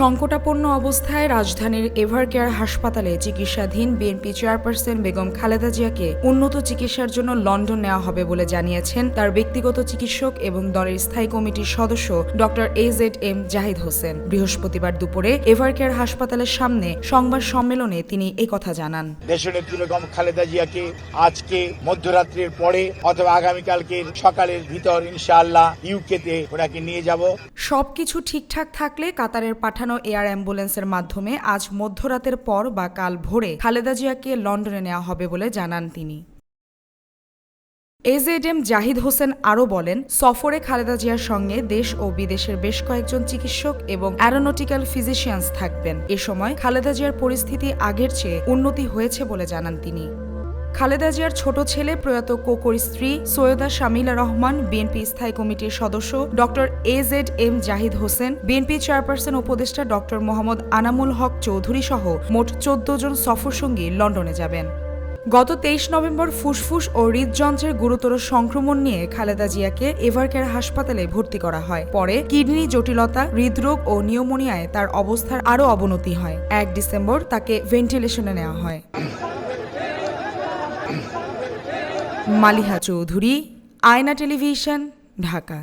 সংকটাপন্ন অবস্থায় রাজধানীর এভারকেয়ার হাসপাতালে চিকিৎসাধীন বিএনপি চেয়ারপারসন বেগম খালেদা জিয়াকে উন্নত চিকিৎসার জন্য লন্ডন নেওয়া হবে বলে জানিয়েছেন তার ব্যক্তিগত চিকিৎসক এবং দলের স্থায়ী কমিটির সদস্য doctor A Z M Zahid Hossain. বৃহস্পতিবার দুপুরে এভারকেয়ার হাসপাতালের সামনে সংবাদ সম্মেলনে তিনি কথা জানান। দেশনেত্রী বেগম খালেদা জিয়াকে আজকে মধ্যরাত্রির পরে অথবা আগামীকালকে সকালের ভিতর ইনশাআল্লাহ ইউকেতে ওনাকে নিয়ে যাব। সবকিছু ঠিকঠাক থাকলে কাতারের পাঠানো এয়ার অ্যাম্বুলেন্সের মাধ্যমে আজ মধ্যরাতের পর বা কাল ভোরে খালেদা জিয়াকে লন্ডনে নেওয়া হবে বলে জানান তিনি। এজেডএম জাহিদ হোসেন আরও বলেন, সফরে খালেদা জিয়ার সঙ্গে দেশ ও বিদেশের বেশ কয়েকজন চিকিৎসক এবং অ্যারোনটিক্যাল ফিজিশিয়ানস থাকবেন। এ সময় খালেদা জিয়ার পরিস্থিতি আগের চেয়ে উন্নতি হয়েছে বলে জানান তিনি। খালেদা জিয়ার ছোট ছেলে প্রয়াত কোকোর স্ত্রী সৈয়দা শামিলা রহমান, বিএনপি স্থায়ী কমিটির সদস্য doctor A Z M Zahid Hossain, BNP chairperson উপদেষ্টা ডক্টর মোহাম্মদ আনামুল হক চৌধুরী সহ মোট চোদ্দ জন সফরসঙ্গী লন্ডনে যাবেন। গত তেইশ নভেম্বর ফুসফুস ও হৃদযন্ত্রের গুরুতর সংক্রমণ নিয়ে খালেদা জিয়াকে এভারকেয়ার হাসপাতালে ভর্তি করা হয়। পরে কিডনি জটিলতা, হৃদরোগ ও নিউমোনিয়ায় তার অবস্থার আরও অবনতি হয়। এক ডিসেম্বর তাকে ভেন্টিলেশনে নেওয়া হয়। মালিহা চৌধুরী আয়না টেলিভিশন ঢাকা।